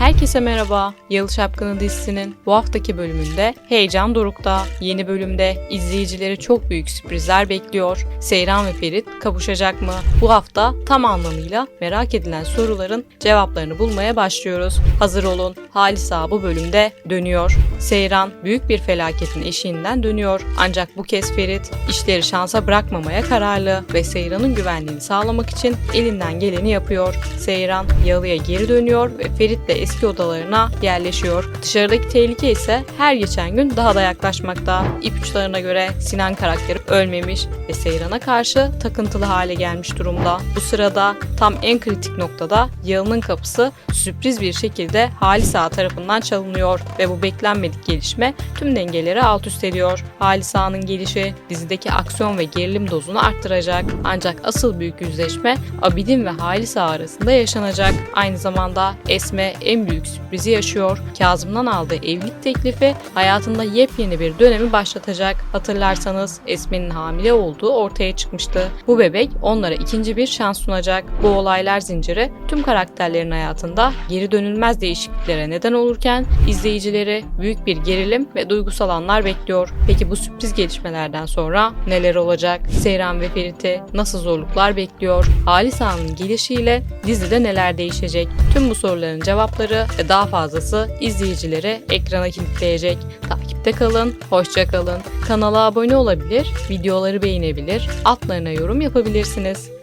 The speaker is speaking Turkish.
Hi Herkese merhaba. Yalı Şapkını dizisinin bu haftaki bölümünde heyecan dorukta. Yeni bölümde izleyicileri çok büyük sürprizler bekliyor. Seyran ve Ferit kavuşacak mı? Bu hafta tam anlamıyla merak edilen soruların cevaplarını bulmaya başlıyoruz. Hazır olun. Halisa bu bölümde dönüyor. Seyran büyük bir felaketin eşiğinden dönüyor. Ancak bu kez Ferit işleri şansa bırakmamaya kararlı ve Seyran'ın güvenliğini sağlamak için elinden geleni yapıyor. Seyran Yalı'ya geri dönüyor ve Ferit de eski odalarına yerleşiyor. Dışarıdaki tehlike ise her geçen gün daha da yaklaşmakta. İpuçlarına göre Sinan karakteri ölmemiş ve Seyran'a karşı takıntılı hale gelmiş durumda. Bu sırada tam en kritik noktada Yalı'nın kapısı sürpriz bir şekilde Halisa tarafından çalınıyor ve bu beklenmedik gelişme tüm dengeleri alt üst ediyor. Halisa'nın gelişi dizideki aksiyon ve gerilim dozunu arttıracak. Ancak asıl büyük yüzleşme Abidin ve Halisa arasında yaşanacak. Aynı zamanda Esme en büyük sürprizi yaşıyor. Kazım'dan aldığı evlilik teklifi hayatında yepyeni bir dönemi başlatacak. Hatırlarsanız Esme'nin hamile olduğu ortaya çıkmıştı. Bu bebek onlara ikinci bir şans sunacak. Bu olaylar zinciri tüm karakterlerin hayatında geri dönülmez değişikliklere neden olurken izleyicileri büyük bir gerilim ve duygusal anlar bekliyor. Peki bu sürpriz gelişmelerden sonra neler olacak? Seyran ve Ferit'i nasıl zorluklar bekliyor? Halisa'nın gelişiyle dizide neler değişecek? Tüm bu soruların cevapları ve daha fazlası izleyicileri ekrana kilitleyecek. Takipte kalın, hoşça kalın. Kanala abone olabilir, videoları beğenebilir, altlarına yorum yapabilirsiniz.